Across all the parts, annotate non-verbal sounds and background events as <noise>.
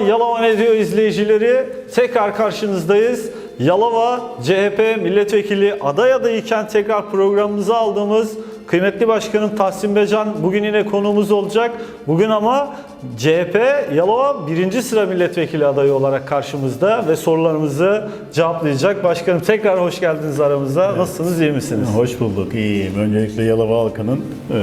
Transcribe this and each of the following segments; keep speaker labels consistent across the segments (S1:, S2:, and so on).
S1: Yalova diyor izleyicileri? Tekrar karşınızdayız. Yalova CHP milletvekili aday adayıken tekrar programımıza aldığımız kıymetli başkanım Tahsin Becan bugün yine konuğumuz olacak. Bugün ama CHP Yalova birinci sıra milletvekili adayı olarak karşımızda ve sorularımızı cevaplayacak. Başkanım tekrar hoş geldiniz aramıza. Nasılsınız, iyi misiniz?
S2: Hoş bulduk, iyiyim. Öncelikle Yalova halkının e,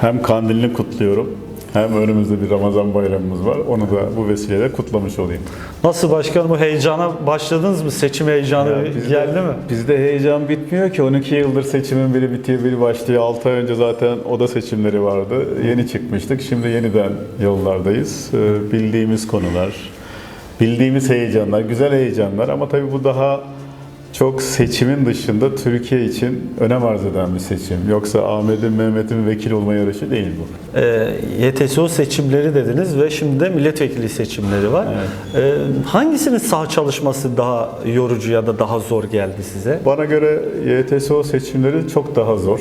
S2: hem kandilini kutluyorum hem önümüzde bir Ramazan bayramımız var. Onu da bu vesileyle kutlamış olayım.
S1: Nasıl başkanım bu heyecana başladınız mı? Seçim heyecanı
S2: Ya bizde-
S1: geldi mi?
S2: Bizde heyecan bitmiyor ki. 12 yıldır seçimin biri bitiyor, biri başlıyor. 6 ay önce zaten oda seçimleri vardı. Yeni çıkmıştık. Şimdi yeniden yollardayız. E, bildiğimiz konular, bildiğimiz heyecanlar, güzel heyecanlar ama tabii bu daha çok seçimin dışında Türkiye için önem arz eden bir seçim. Yoksa Ahmet'in, Mehmet'in vekil olma yarışı değil bu.
S1: E, YTSO seçimleri dediniz ve şimdi de milletvekili seçimleri var. E, hangisinin sağ çalışması daha yorucu ya da daha zor geldi size?
S2: Bana göre YTSO seçimleri çok daha zor.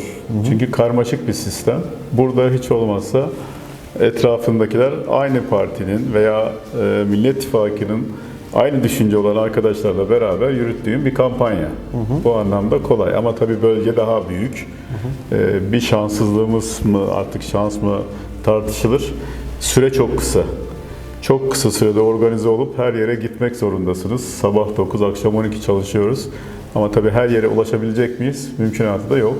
S2: Çünkü karmaşık bir sistem. Burada hiç olmazsa etrafındakiler aynı partinin veya e, Millet İttifakı'nın aynı düşünce olan arkadaşlarla beraber yürüttüğüm bir kampanya. Bu anlamda kolay ama tabii bölge daha büyük. E, bir şanssızlığımız mı artık şans mı tartışılır. Süre çok kısa. Çok kısa sürede organize olup her yere gitmek zorundasınız. Sabah 9, akşam 12 çalışıyoruz. Ama tabii her yere ulaşabilecek miyiz? Mümkünatı da yok.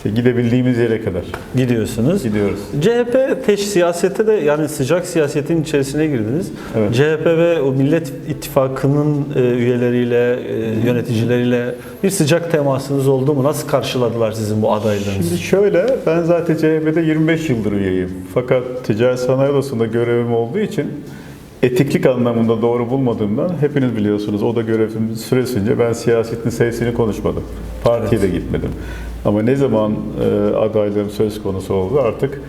S2: İşte gidebildiğimiz yere kadar
S1: Gidiyorsunuz.
S2: gidiyoruz.
S1: CHP teş siyasete de yani sıcak siyasetin içerisine girdiniz.
S2: Evet.
S1: CHP ve o Millet İttifakı'nın e, üyeleriyle, e, yöneticileriyle bir sıcak temasınız oldu mu? Nasıl karşıladılar sizin bu adaylığınızı?
S2: Şimdi şöyle, ben zaten CHP'de 25 yıldır üyeyim. Fakat Ticaret Sanayi Odası'nda görevim olduğu için etiklik anlamında doğru bulmadığımdan hepiniz biliyorsunuz o da görevim süresince ben siyasetin sesini konuşmadım. Partiye de gitmedim. Ama ne zaman e, adaylığım söz konusu oldu artık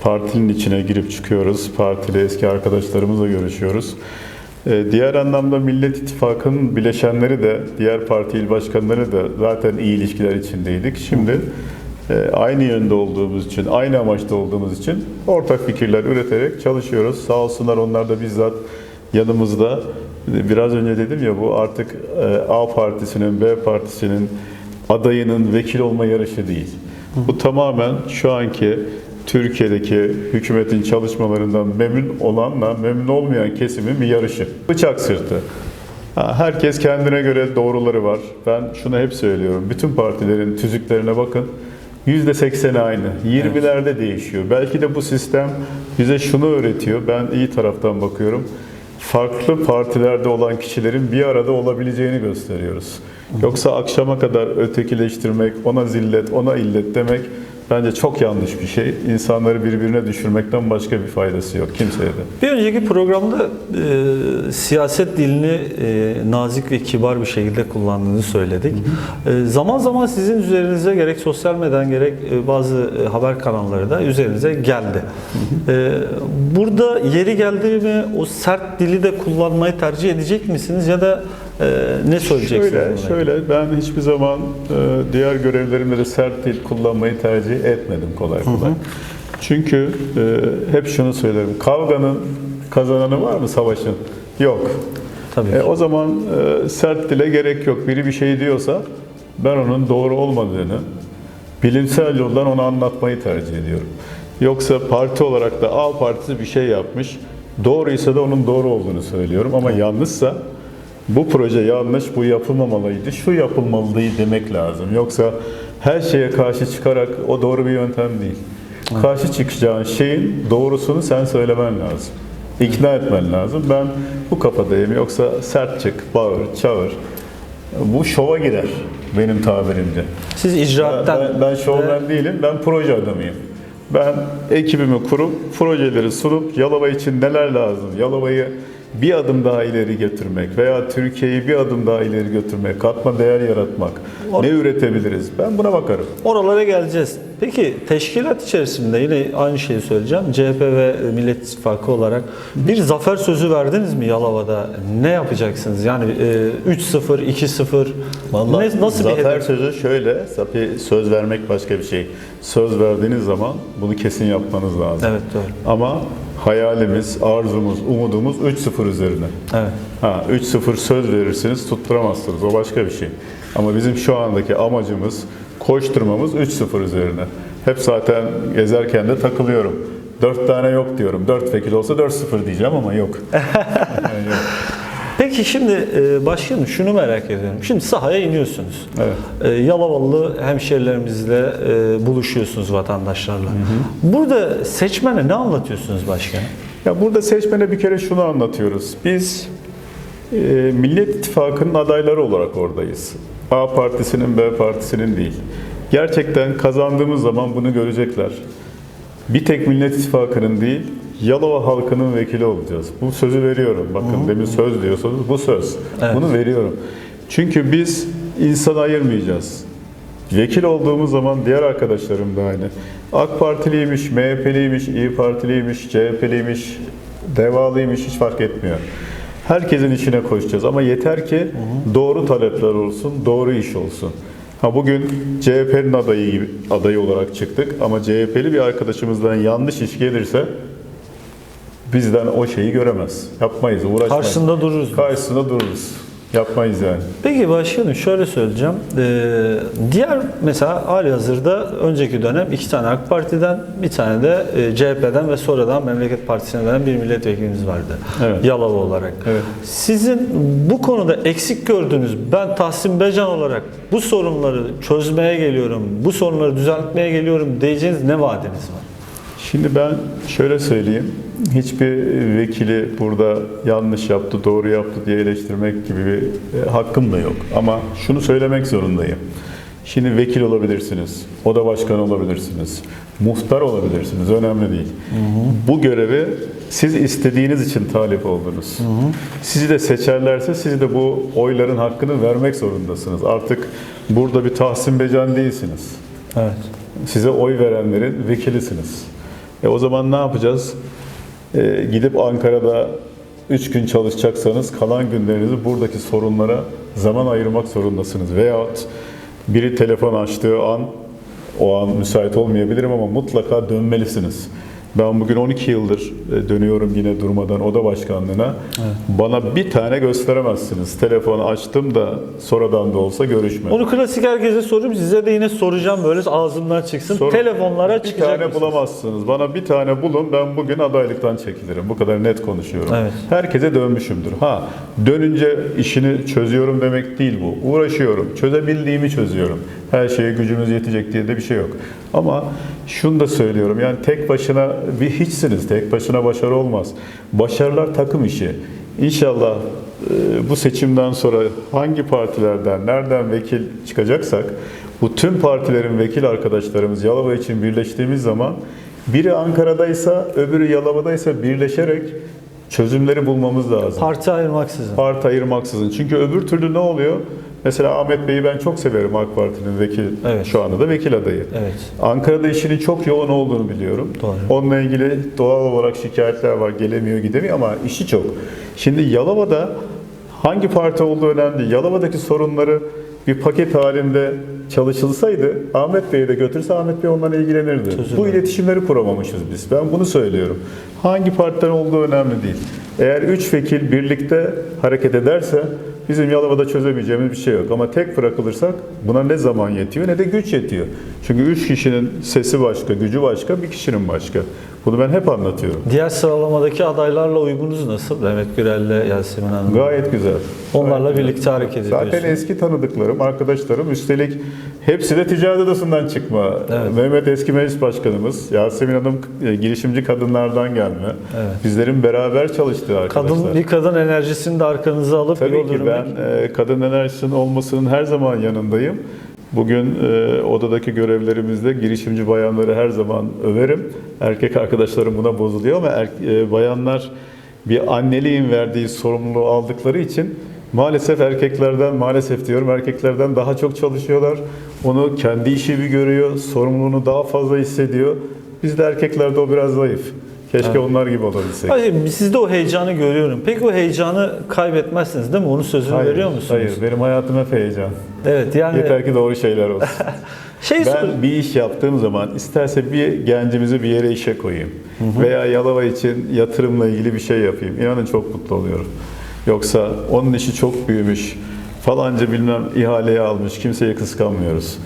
S2: partinin içine girip çıkıyoruz. Partili eski arkadaşlarımızla görüşüyoruz. E, Diğer anlamda Millet İttifakı'nın bileşenleri de, diğer parti il başkanları da zaten iyi ilişkiler içindeydik. Şimdi aynı yönde olduğumuz için, aynı amaçta olduğumuz için ortak fikirler üreterek çalışıyoruz. Sağ olsunlar onlar da bizzat yanımızda. Biraz önce dedim ya bu artık e, A partisinin, B partisinin adayının vekil olma yarışı değil. Bu tamamen şu anki Türkiye'deki hükümetin çalışmalarından memnun olanla memnun olmayan kesimin bir yarışı. Bıçak sırtı. Herkes kendine göre doğruları var. Ben şunu hep söylüyorum. Bütün partilerin tüzüklerine bakın. %80'i aynı. 20'lerde değişiyor. Belki de bu sistem bize şunu öğretiyor. Ben iyi taraftan bakıyorum. Farklı partilerde olan kişilerin bir arada olabileceğini gösteriyoruz. Yoksa akşama kadar ötekileştirmek, ona zillet, ona illet demek bence çok yanlış bir şey. İnsanları birbirine düşürmekten başka bir faydası yok kimseye de.
S1: Bir önceki programda e, siyaset dilini e, nazik ve kibar bir şekilde kullandığını söyledik. E, zaman zaman sizin üzerinize gerek sosyal medyadan gerek e, bazı e, haber kanalları da üzerinize geldi. E, burada yeri geldi mi o sert dili de kullanmayı tercih edecek misiniz ya da ne söyleyeceksiniz?
S2: Şöyle,
S1: buna?
S2: şöyle ben hiçbir zaman e, diğer görevlerimde de sert dil kullanmayı tercih etmedim kolay kolay. Çünkü e, hep şunu söylerim. Kavganın kazananı var mı savaşın? Yok.
S1: Tabii.
S2: E, o zaman e, sert dile gerek yok. Biri bir şey diyorsa ben onun doğru olmadığını bilimsel yoldan ona anlatmayı tercih ediyorum. Yoksa parti olarak da A partisi bir şey yapmış. Doğruysa da onun doğru olduğunu söylüyorum ama yanlışsa bu proje yanlış, bu yapılmamalıydı, şu yapılmalıydı demek lazım. Yoksa her şeye karşı çıkarak o doğru bir yöntem değil. Karşı çıkacağın şeyin doğrusunu sen söylemen lazım. İkna etmen lazım. Ben bu kafadayım. Yoksa sert çık, bağır, çağır. Bu şova girer benim tabirimde.
S1: Siz icraattan
S2: ben, ben şovmen değilim, ben proje adamıyım. Ben ekibimi kurup, projeleri sunup Yalova için neler lazım, Yalova'yı bir adım daha ileri götürmek veya Türkiye'yi bir adım daha ileri götürmek, katma değer yaratmak, ne üretebiliriz? Ben buna bakarım.
S1: Oralara geleceğiz. Peki teşkilat içerisinde yine aynı şeyi söyleyeceğim. CHP ve Millet İttifakı olarak bir zafer sözü verdiniz mi Yalova'da? Ne yapacaksınız? Yani e, 3-0, 2-0
S2: Vallahi
S1: ne, nasıl bir
S2: zafer
S1: hedef?
S2: sözü şöyle, tabii söz vermek başka bir şey. Söz verdiğiniz zaman bunu kesin yapmanız lazım.
S1: Evet doğru.
S2: Ama hayalimiz, arzumuz, umudumuz 3-0 üzerine.
S1: Evet.
S2: Ha 3-0 söz verirsiniz tutturamazsınız. O başka bir şey. Ama bizim şu andaki amacımız, koşturmamız 3-0 üzerine. Hep zaten gezerken de takılıyorum. 4 tane yok diyorum. 4 vekil olsa 4-0 diyeceğim ama yok. <laughs>
S1: Peki şimdi e, başkanım şunu merak ediyorum. Şimdi sahaya iniyorsunuz.
S2: Evet.
S1: E, Yalavalı hemşerilerimizle e, buluşuyorsunuz vatandaşlarla. Burada seçmene ne anlatıyorsunuz başkanım?
S2: Ya burada seçmene bir kere şunu anlatıyoruz. Biz e, Millet İttifakı'nın adayları olarak oradayız. A partisinin, B partisinin değil. Gerçekten kazandığımız zaman bunu görecekler. Bir tek Millet İttifakı'nın değil, Yalova halkının vekili olacağız. Bu sözü veriyorum. Bakın demin söz diyorsanız bu söz.
S1: Evet.
S2: Bunu veriyorum. Çünkü biz insan ayırmayacağız. Vekil olduğumuz zaman diğer arkadaşlarım da aynı. AK Partiliymiş, MHP'liymiş, İyi Partiliymiş, CHP'liymiş, Devalıymış hiç fark etmiyor. Herkesin işine koşacağız ama yeter ki doğru talepler olsun, doğru iş olsun. Ha bugün CHP'nin adayı gibi adayı olarak çıktık ama CHP'li bir arkadaşımızdan yanlış iş gelirse bizden o şeyi göremez. Yapmayız, uğraşmayız.
S1: Karşısında dururuz.
S2: Karşısında dururuz. Yapmayız yani.
S1: Peki başkanım şöyle söyleyeceğim. Ee, diğer mesela hali hazırda önceki dönem iki tane AK Parti'den bir tane de e, CHP'den ve sonradan Memleket Partisi'ne gelen bir milletvekilimiz vardı.
S2: Evet.
S1: Yalova olarak.
S2: Evet.
S1: Sizin bu konuda eksik gördüğünüz ben Tahsin Becan olarak bu sorunları çözmeye geliyorum, bu sorunları düzeltmeye geliyorum diyeceğiniz ne vaadiniz var?
S2: Şimdi ben şöyle söyleyeyim. Hiçbir vekili burada yanlış yaptı, doğru yaptı diye eleştirmek gibi bir e, hakkım da yok. Ama şunu söylemek zorundayım. Şimdi vekil olabilirsiniz, oda başkanı olabilirsiniz, muhtar olabilirsiniz, önemli değil. Bu görevi siz istediğiniz için talip oldunuz. Sizi de seçerlerse siz de bu oyların hakkını vermek zorundasınız. Artık burada bir Tahsin Becan değilsiniz
S1: Evet.
S2: size oy verenlerin vekilisiniz. E o zaman ne yapacağız? E, gidip Ankara'da 3 gün çalışacaksanız kalan günlerinizi buradaki sorunlara zaman ayırmak zorundasınız. Veyahut biri telefon açtığı an o an müsait olmayabilirim ama mutlaka dönmelisiniz. Ben bugün 12 yıldır e, dönüyorum yine durmadan oda başkanlığına. Bana bir tane gösteremezsiniz. Telefonu açtım da sonradan da olsa görüşme.
S1: Onu klasik herkese sorup size de yine soracağım böyle ağzımdan çıksın.
S2: Sorun.
S1: Telefonlara
S2: bir
S1: çıkacak
S2: tane
S1: mısınız?
S2: bulamazsınız. Bana bir tane bulun ben bugün adaylıktan çekilirim. Bu kadar net konuşuyorum.
S1: Evet.
S2: Herkese dönmüşümdür. Ha dönünce işini çözüyorum demek değil bu. Uğraşıyorum. Çözebildiğimi çözüyorum. Her şeye gücümüz yetecek diye de bir şey yok. Ama şunu da söylüyorum. Yani tek başına bir hiçsiniz. Tek başına başarı olmaz. Başarılar takım işi. İnşallah e, bu seçimden sonra hangi partilerden, nereden vekil çıkacaksak bu tüm partilerin vekil arkadaşlarımız Yalova için birleştiğimiz zaman biri Ankara'daysa öbürü Yalova'daysa birleşerek çözümleri bulmamız lazım.
S1: Parti ayırmaksızın.
S2: Parti ayırmaksızın. Çünkü öbür türlü ne oluyor? Mesela Ahmet Bey'i ben çok severim AK Parti'nin vekil,
S1: Evet.
S2: şu anda da vekil adayı.
S1: Evet.
S2: Ankara'da işinin çok yoğun olduğunu biliyorum.
S1: Doğru.
S2: Onunla ilgili doğal olarak şikayetler var. Gelemiyor, gidemiyor ama işi çok. Şimdi Yalova'da hangi parti olduğu önemli değil. Yalova'daki sorunları bir paket halinde çalışılsaydı Ahmet Bey'i de götürse Ahmet Bey onlarla ilgilenirdi.
S1: Çözülür.
S2: Bu iletişimleri kuramamışız biz. Ben bunu söylüyorum. Hangi partiden olduğu önemli değil. Eğer üç vekil birlikte hareket ederse bizim Yalova'da çözemeyeceğimiz bir şey yok. Ama tek bırakılırsak buna ne zaman yetiyor ne de güç yetiyor. Çünkü üç kişinin sesi başka, gücü başka, bir kişinin başka. Bunu ben hep anlatıyorum.
S1: Diğer sıralamadaki adaylarla uyumunuz nasıl? Mehmet Gürel'le Yasemin Hanım.
S2: Gayet güzel.
S1: Onlarla
S2: Gayet
S1: birlikte
S2: güzel.
S1: hareket
S2: Zaten
S1: ediyorsunuz.
S2: eski tanıdıklarım, arkadaşlarım. Üstelik hepsi de ticaret odasından çıkma.
S1: Evet.
S2: Mehmet eski meclis başkanımız, Yasemin Hanım e, girişimci kadınlardan gelme.
S1: Evet.
S2: Bizlerin beraber çalıştığı arkadaşlar.
S1: Kadın bir kadın enerjisini de arkanıza alıp
S2: Tabii
S1: yol
S2: ki ben e, kadın enerjisinin olmasının her zaman yanındayım. Bugün e, odadaki görevlerimizde girişimci bayanları her zaman överim. Erkek arkadaşlarım buna bozuluyor ama er, e, bayanlar bir anneliğin verdiği sorumluluğu aldıkları için maalesef erkeklerden maalesef diyorum erkeklerden daha çok çalışıyorlar. Onu kendi işi gibi görüyor, sorumluluğunu daha fazla hissediyor. Bizde erkeklerde o biraz zayıf. Keşke onlar gibi olabilsek.
S1: Hayır, sizde o heyecanı görüyorum. Peki o heyecanı kaybetmezsiniz değil mi? Onun sözünü veriyor musunuz?
S2: Hayır, benim hayatım hep heyecan.
S1: Evet yani
S2: Yeter ki doğru şeyler olsun. <laughs>
S1: şey sor-
S2: Ben bir iş yaptığım zaman isterse bir gencimizi bir yere işe koyayım veya Yalova için yatırımla ilgili bir şey yapayım. İnanın çok mutlu oluyorum. Yoksa onun işi çok büyümüş, falanca bilmem ihaleye almış, kimseye kıskanmıyoruz.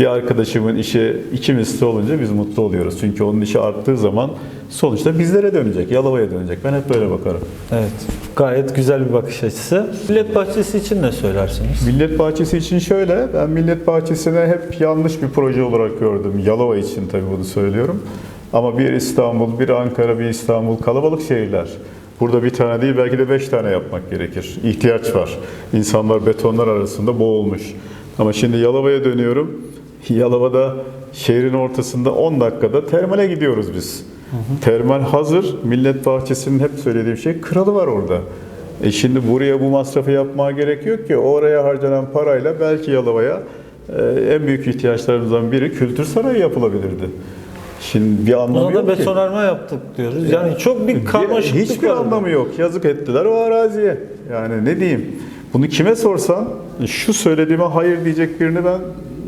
S2: Bir arkadaşımın işi iki misli olunca biz mutlu oluyoruz. Çünkü onun işi arttığı zaman sonuçta bizlere dönecek, Yalova'ya dönecek. Ben hep böyle bakarım.
S1: Evet. Gayet güzel bir bakış açısı. Millet Bahçesi için ne söylersiniz?
S2: Millet Bahçesi için şöyle, ben Millet Bahçesi'ne hep yanlış bir proje olarak gördüm. Yalova için tabii bunu söylüyorum. Ama bir İstanbul, bir Ankara, bir İstanbul kalabalık şehirler. Burada bir tane değil belki de beş tane yapmak gerekir. İhtiyaç var. İnsanlar betonlar arasında boğulmuş. Ama şimdi Yalova'ya dönüyorum. Yalova'da şehrin ortasında 10 dakikada termale gidiyoruz biz. Termal hazır. Millet Bahçesi'nin hep söylediğim şey kralı var orada. E şimdi buraya bu masrafı yapmaya gerek yok ki. Oraya harcanan parayla belki Yalova'ya e, en büyük ihtiyaçlarımızdan biri kültür sarayı yapılabilirdi. Şimdi bir anlamı
S1: Buna da
S2: yok ki.
S1: betonarme yaptık diyoruz. Yani çok bir karmaşıklık
S2: Hiçbir
S1: var.
S2: anlamı yok. Yazık ettiler o araziye. Yani ne diyeyim? Bunu kime sorsan şu söylediğime hayır diyecek birini ben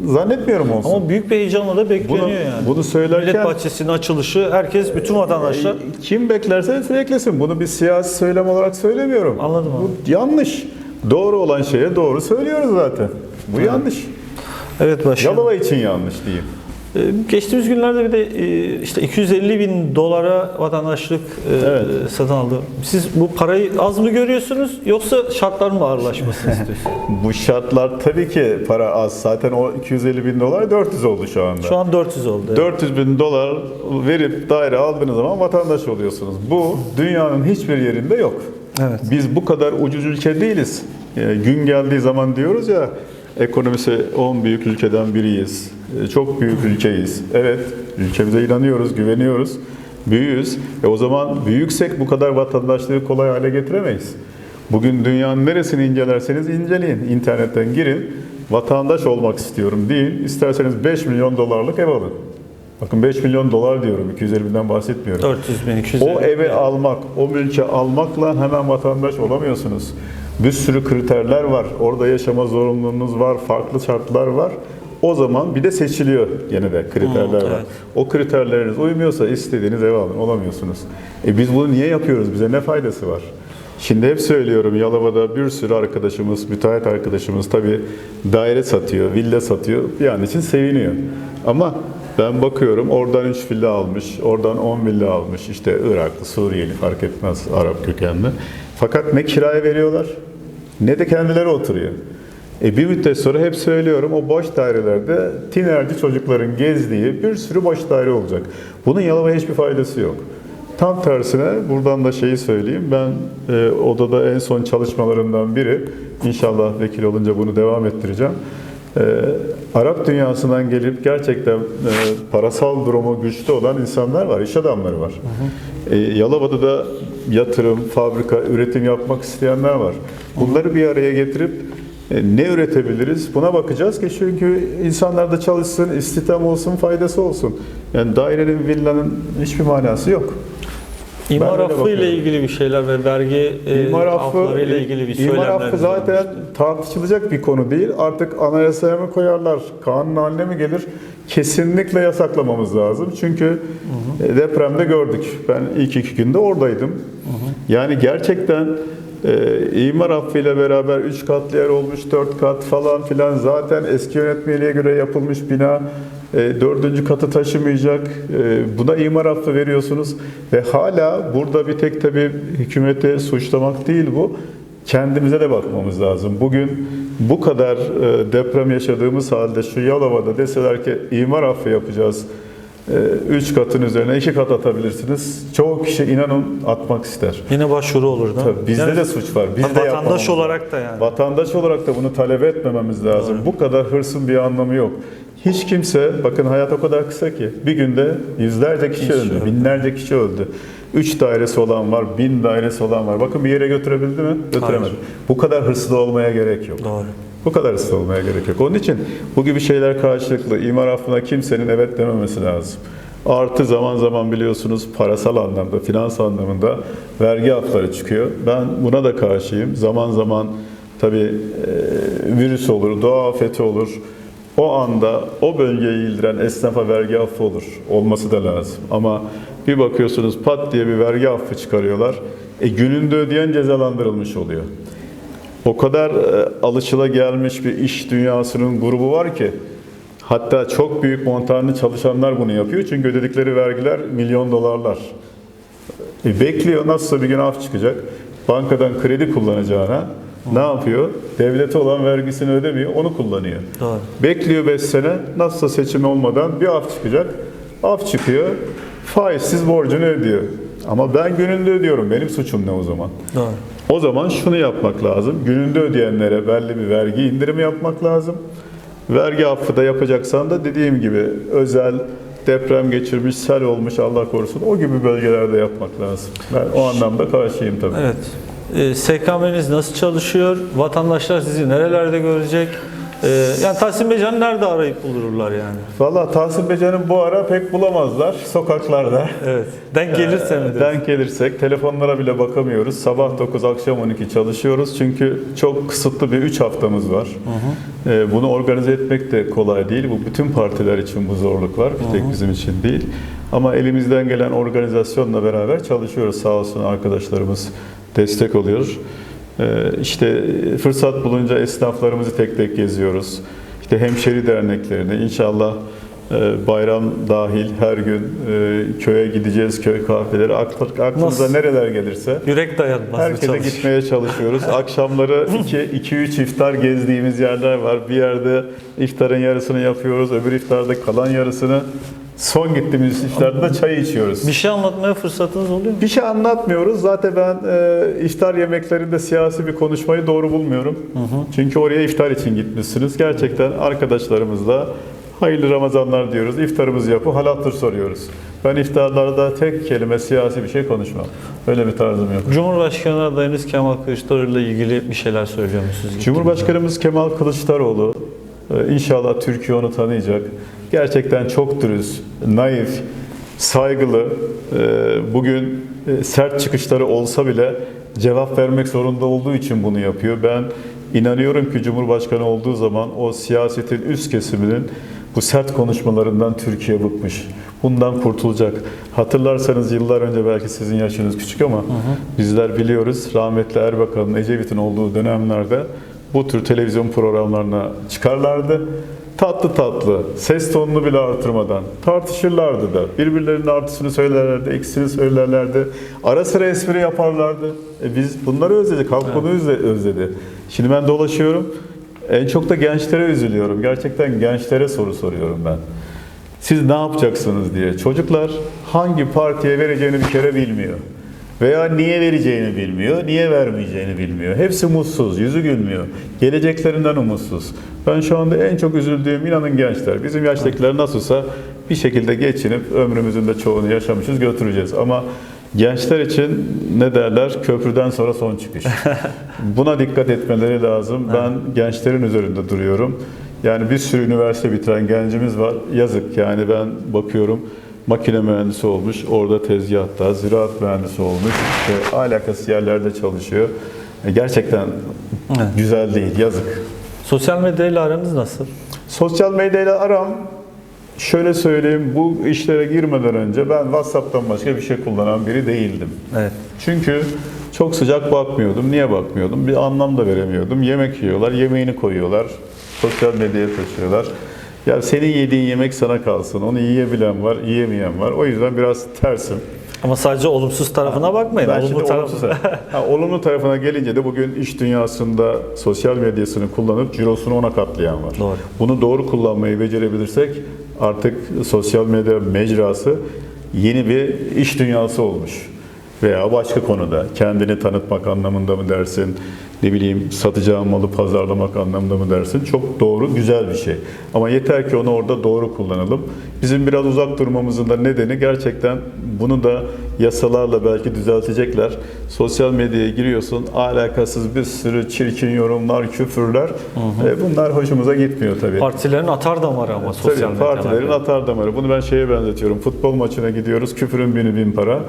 S2: zannetmiyorum olsun.
S1: Ama büyük bir heyecanla da bekleniyor
S2: Bunu-
S1: yani.
S2: bunu söylerken-
S1: Millet Bahçesi'nin açılışı herkes, bütün vatandaşlar
S2: Kim beklerse beklesin. Bunu bir siyasi söylem olarak söylemiyorum.
S1: Anladım
S2: Bu yanlış. Doğru olan şeye doğru söylüyoruz zaten. Bu yanlış.
S1: Evet başkanım.
S2: Yalova için yanlış diyeyim.
S1: Ee, Geçtiğimiz günlerde bir de e, işte 250 bin dolara vatandaşlık e,
S2: Evet.
S1: satın aldı. Siz bu parayı az mı görüyorsunuz yoksa şartların mı ağırlaşmasını <laughs> istiyorsunuz?
S2: Bu şartlar tabii ki para az. Zaten o 250 bin dolar 400 oldu şu anda.
S1: Şu an 400 oldu. evet.
S2: 400 bin dolar verip daire aldığınız zaman vatandaş oluyorsunuz. Bu dünyanın hiçbir yerinde yok.
S1: Evet.
S2: Biz bu kadar ucuz ülke değiliz. E, gün geldiği zaman diyoruz ya ekonomisi 10 büyük ülkeden biriyiz. E, çok büyük ülkeyiz. Evet, ülkemize inanıyoruz, güveniyoruz. Büyüğüz. E o zaman büyüksek bu kadar vatandaşlığı kolay hale getiremeyiz. Bugün dünyanın neresini incelerseniz inceleyin. İnternetten girin. Vatandaş olmak istiyorum deyin. İsterseniz 5 milyon dolarlık ev alın. Bakın 5 milyon dolar diyorum. 250 binden bahsetmiyorum.
S1: 400 bin, 250
S2: O evi almak, o mülki almakla hemen vatandaş olamıyorsunuz. Bir sürü kriterler var. Orada yaşama zorunluluğunuz var, farklı şartlar var. O zaman bir de seçiliyor gene de kriterler
S1: Hmm,
S2: var.
S1: evet.
S2: O kriterleriniz uymuyorsa istediğiniz ev alın, olamıyorsunuz. E biz bunu niye yapıyoruz? Bize ne faydası var? Şimdi hep söylüyorum Yalova'da bir sürü arkadaşımız, müteahhit arkadaşımız tabii daire satıyor, villa satıyor. Bir an için seviniyor. Ama ben bakıyorum oradan 3 villa almış, oradan 10 villa almış. İşte Iraklı, Suriyeli fark etmez Arap kökenli. Fakat ne kiraya veriyorlar ne de kendileri oturuyor. E bir müddet sonra hep söylüyorum o boş dairelerde tinerci çocukların gezdiği bir sürü boş daire olacak. Bunun Yalova'ya hiçbir faydası yok. Tam tersine buradan da şeyi söyleyeyim. Ben e, odada en son çalışmalarımdan biri, inşallah vekil olunca bunu devam ettireceğim. E, Arap dünyasından gelip gerçekten e, parasal durumu güçlü olan insanlar var, iş adamları var. E, Yalova'da da yatırım, fabrika, üretim yapmak isteyenler var. Bunları bir araya getirip e, ne üretebiliriz? Buna bakacağız ki çünkü insanlar da çalışsın, istihdam olsun, faydası olsun. Yani dairenin, villanın hiçbir manası yok.
S1: İmar affı ile ilgili bir şeyler ve vergi e,
S2: İmar affı,
S1: ile ilgili bir
S2: imar
S1: söylemler.
S2: affı zaten tartışılacak bir konu değil. Artık anayasaya mı koyarlar, kanun haline mi gelir? Kesinlikle yasaklamamız lazım. Çünkü e, depremde gördük. Ben ilk iki günde oradaydım. Yani gerçekten e, imar affıyla beraber 3 katlı yer olmuş, 4 kat falan filan zaten eski yönetmeliğe göre yapılmış bina dördüncü katı taşımayacak. E, buna imar affı veriyorsunuz ve hala burada bir tek tabii hükümete suçlamak değil bu. Kendimize de bakmamız lazım. Bugün bu kadar e, deprem yaşadığımız halde şu Yalova'da deseler ki imar affı yapacağız. 3 katın üzerine 2 kat atabilirsiniz. Çoğu kişi inanın atmak ister.
S1: Yine başvuru olur değil mi?
S2: Tabii bizde
S1: Yani
S2: de suç var. Biz de
S1: vatandaş olarak da yani.
S2: Vatandaş olarak da bunu talep etmememiz lazım. Bu kadar hırsın bir anlamı yok. Hiç kimse, bakın hayat o kadar kısa ki bir günde yüzlerce kişi öldü, binlerce kişi öldü. Üç dairesi olan var, bin dairesi olan var. Bakın bir yere götürebildi mi? Götüremedi.
S1: Hayır.
S2: Bu kadar hırslı olmaya gerek yok.
S1: Doğru.
S2: Bu kadar hırslı olmaya gerek yok. Onun için bu gibi şeyler karşılıklı. imar affına kimsenin evet dememesi lazım. Artı zaman zaman biliyorsunuz parasal anlamda, finans anlamında vergi hafları çıkıyor. Ben buna da karşıyım. Zaman zaman tabii e, virüs olur, doğa afeti olur. O anda o bölgeyi ildiren esnafa vergi affı olur. Olması da lazım. Ama bir bakıyorsunuz pat diye bir vergi affı çıkarıyorlar. E, gününde ödeyen cezalandırılmış oluyor. O kadar e, alışıla gelmiş bir iş dünyasının grubu var ki hatta çok büyük montajlı çalışanlar bunu yapıyor. Çünkü ödedikleri vergiler milyon dolarlar. E, bekliyor nasılsa bir gün af çıkacak. Bankadan kredi kullanacağına ne yapıyor? Devlete olan vergisini ödemiyor, onu kullanıyor.
S1: Doğru.
S2: Bekliyor 5 sene, nasılsa seçim olmadan bir af çıkacak. Af çıkıyor, faizsiz borcunu ödüyor. Ama ben gününde ödüyorum, benim suçum ne o zaman?
S1: Doğru.
S2: O zaman şunu yapmak lazım. Gününde ödeyenlere belli bir vergi indirimi yapmak lazım. Vergi affı da yapacaksan da dediğim gibi özel deprem geçirmiş, sel olmuş Allah korusun o gibi bölgelerde yapmak lazım. Ben o anlamda karşıyım tabii.
S1: Evet. Ee, SKM'niz nasıl çalışıyor? Vatandaşlar sizi nerelerde görecek? Ee, yani Tahsin Beycan'ı nerede arayıp bulurlar yani?
S2: Valla Tahsin Becan'ı bu ara pek bulamazlar sokaklarda.
S1: Evet. Denk gelirse mi? diyorsun?
S2: Denk gelirsek telefonlara bile bakamıyoruz. Sabah 9 akşam 12 çalışıyoruz. Çünkü çok kısıtlı bir 3 haftamız var. Ee, Bunu organize etmek de kolay değil. Bu bütün partiler için bu zorluk var. Bir tek bizim için değil. Ama elimizden gelen organizasyonla beraber çalışıyoruz. Sağ olsun arkadaşlarımız destek oluyor. Ee, İşte fırsat bulunca esnaflarımızı tek tek geziyoruz. İşte hemşeri derneklerini inşallah e, bayram dahil her gün e, köye gideceğiz, köy kahveleri. Akl- Aklımıza
S1: Nasıl?
S2: nereler gelirse
S1: Yürek dayanmaz.
S2: herkese gitmeye çalışıyoruz. <laughs> Akşamları 2-3 iftar gezdiğimiz yerler var. Bir yerde iftarın yarısını yapıyoruz, öbür iftarda kalan yarısını. Son gittiğimiz da çay içiyoruz.
S1: Bir şey anlatmaya fırsatınız oluyor mu?
S2: Bir şey anlatmıyoruz. Zaten ben e, iftar yemeklerinde siyasi bir konuşmayı doğru bulmuyorum. Çünkü oraya iftar için gitmişsiniz. Gerçekten arkadaşlarımızla hayırlı Ramazanlar diyoruz. İftarımızı yapıp hal hatır soruyoruz. Ben iftarlarda tek kelime siyasi bir şey konuşmam. Öyle bir tarzım yok.
S1: Cumhurbaşkanı adayınız Kemal Kılıçdaroğlu ile ilgili bir şeyler söylüyor musunuz?
S2: Cumhurbaşkanımız Kemal Kılıçdaroğlu e, inşallah Türkiye onu tanıyacak. Gerçekten çok dürüst, naif, saygılı. e, Bugün e, sert çıkışları olsa bile cevap vermek zorunda olduğu için bunu yapıyor. Ben inanıyorum ki Cumhurbaşkanı olduğu zaman o siyasetin üst kesiminin bu sert konuşmalarından Türkiye bıkmış. Bundan kurtulacak. Hatırlarsanız yıllar önce belki sizin yaşınız küçük ama bizler biliyoruz rahmetli Erbakan'ın Ecevit'in olduğu dönemlerde bu tür televizyon programlarına çıkarlardı. Tatlı tatlı, ses tonunu bile artırmadan tartışırlardı da. Birbirlerinin artısını söylerlerdi, eksisini söylerlerdi. Ara sıra espri yaparlardı. E biz bunları özledik, halk bunu özle- özledi. Şimdi ben dolaşıyorum, en çok da gençlere üzülüyorum. Gerçekten gençlere soru soruyorum ben. Siz ne yapacaksınız diye. Çocuklar hangi partiye vereceğini bir kere bilmiyor. Veya niye vereceğini bilmiyor, niye vermeyeceğini bilmiyor. Hepsi mutsuz, yüzü gülmüyor. Geleceklerinden umutsuz. Ben şu anda en çok üzüldüğüm inanın gençler. Bizim yaştakiler nasılsa bir şekilde geçinip ömrümüzün de çoğunu yaşamışız götüreceğiz. Ama gençler için ne derler? Köprüden sonra son çıkış. <laughs> Buna dikkat etmeleri lazım. Ben gençlerin üzerinde duruyorum. Yani bir sürü üniversite bitiren gencimiz var. Yazık yani ben bakıyorum makine mühendisi olmuş, orada tezgahta, ziraat mühendisi olmuş, işte alakası yerlerde çalışıyor. E, Gerçekten
S1: Evet.
S2: güzel değil, yazık.
S1: Sosyal medyayla aranız nasıl?
S2: Sosyal medyayla aram, şöyle söyleyeyim, bu işlere girmeden önce ben WhatsApp'tan başka bir şey kullanan biri değildim.
S1: Evet.
S2: Çünkü çok sıcak bakmıyordum. Niye bakmıyordum? Bir anlam da veremiyordum. Yemek yiyorlar, yemeğini koyuyorlar. Sosyal medyaya taşıyorlar. Ya senin yediğin yemek sana kalsın. Onu yiyebilen var, yiyemeyen var. O yüzden biraz tersim.
S1: Ama sadece olumsuz tarafına bakmayın.
S2: Ben
S1: olumlu
S2: şimdi
S1: tarafı-
S2: olumsuz, ha, olumlu tarafına gelince de bugün iş dünyasında sosyal medyasını kullanıp cirosunu ona katlayan var.
S1: Doğru.
S2: Bunu doğru kullanmayı becerebilirsek artık sosyal medya mecrası yeni bir iş dünyası olmuş. Veya başka konuda kendini tanıtmak anlamında mı dersin, ne bileyim satacağım malı pazarlamak anlamında mı dersin? Çok doğru, güzel bir şey. Ama yeter ki onu orada doğru kullanalım. Bizim biraz uzak durmamızın da nedeni gerçekten bunu da yasalarla belki düzeltecekler. Sosyal medyaya giriyorsun, alakasız bir sürü çirkin yorumlar, küfürler. E, bunlar hoşumuza gitmiyor tabii.
S1: Partilerin atar damarı ama sosyal
S2: Tabii,
S1: medyalar.
S2: partilerin atar damarı. Bunu ben şeye benzetiyorum. Futbol maçına gidiyoruz, küfürün bini bin para.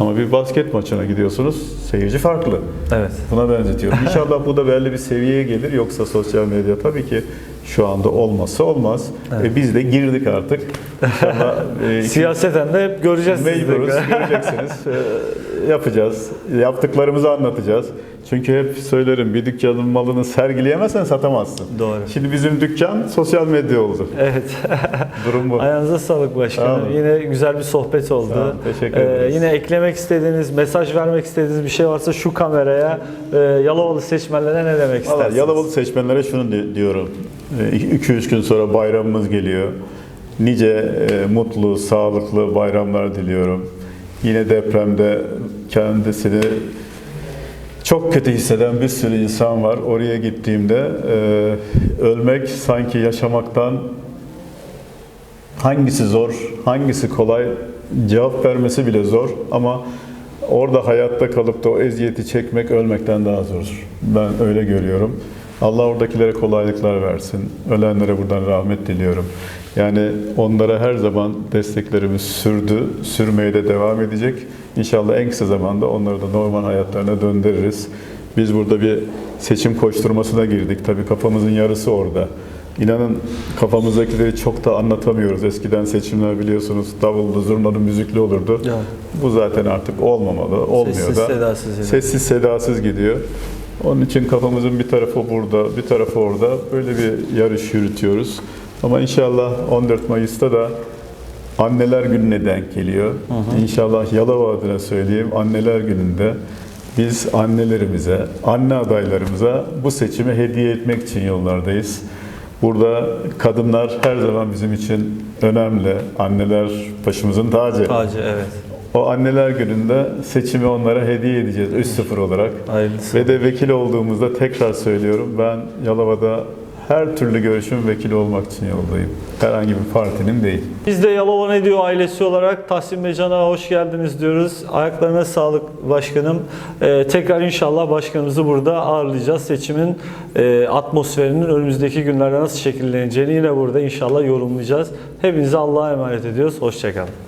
S2: Ama bir basket maçına gidiyorsunuz, seyirci farklı.
S1: Evet.
S2: Buna benzetiyorum. <laughs> İnşallah bu da belli bir seviyeye gelir. Yoksa sosyal medya tabii ki şu anda olmazsa olmaz. E, biz de girdik artık. İnşallah <laughs> e,
S1: Siyaseten de hep göreceğiz.
S2: Mecburuz, göreceksiniz. Ee, <laughs> yapacağız. Yaptıklarımızı anlatacağız. Çünkü hep söylerim bir dükkanın malını sergileyemezsen satamazsın.
S1: Doğru.
S2: Şimdi bizim dükkan sosyal medya oldu.
S1: Evet. <laughs>
S2: Durum bu.
S1: Ayağınıza sağlık
S2: Sağ
S1: başkanım.
S2: olun.
S1: Yine güzel bir sohbet oldu.
S2: Sağ olun, teşekkür
S1: Ee,
S2: ederiz.
S1: yine eklemek istediğiniz, mesaj vermek istediğiniz bir şey varsa şu kameraya e, Yalovalı seçmenlere ne demek istersiniz?
S2: Yalavalı seçmenlere şunu di- diyorum. 2-3 gün sonra bayramımız geliyor. Nice e, mutlu, sağlıklı bayramlar diliyorum. Yine depremde kendisini çok kötü hisseden bir sürü insan var. Oraya gittiğimde e, ölmek sanki yaşamaktan hangisi zor, hangisi kolay cevap vermesi bile zor ama orada hayatta kalıp da o eziyeti çekmek ölmekten daha zor. Ben öyle görüyorum. Allah oradakilere kolaylıklar versin. Ölenlere buradan rahmet diliyorum. Yani onlara her zaman desteklerimiz sürdü, sürmeye de devam edecek. İnşallah en kısa zamanda onları da normal hayatlarına döndürürüz. Biz burada bir seçim koşturmasına girdik. Tabii kafamızın yarısı orada. İnanın kafamızdakileri çok da anlatamıyoruz. Eskiden seçimler biliyorsunuz davullu, zurnalı, müzikli olurdu.
S1: Evet.
S2: Bu zaten artık olmamalı, olmuyor
S1: Sessiz,
S2: da.
S1: sedasız yine.
S2: Sessiz sedasız gidiyor. Onun için kafamızın bir tarafı burada, bir tarafı orada. Böyle bir yarış yürütüyoruz. Ama inşallah 14 Mayıs'ta da Anneler Günü'ne denk geliyor. İnşallah Yalova adına söyleyeyim Anneler Günü'nde biz annelerimize, anne adaylarımıza bu seçimi hediye etmek için yollardayız. Burada kadınlar her zaman bizim için önemli. Anneler başımızın tacı.
S1: Tacı evet.
S2: O anneler gününde seçimi onlara hediye edeceğiz 3-0 olarak.
S1: Hayırlısı.
S2: Ve de vekil olduğumuzda tekrar söylüyorum ben Yalova'da her türlü görüşüm vekili olmak için yoldayım. Herhangi bir partinin değil.
S1: Biz de Yalova Ne Diyor ailesi olarak Tahsin Becan'a hoş geldiniz diyoruz. Ayaklarına sağlık başkanım. Ee, tekrar inşallah başkanımızı burada ağırlayacağız. Seçimin e, atmosferinin önümüzdeki günlerde nasıl şekilleneceğini yine burada inşallah yorumlayacağız. Hepinize Allah'a emanet ediyoruz. Hoşçakalın.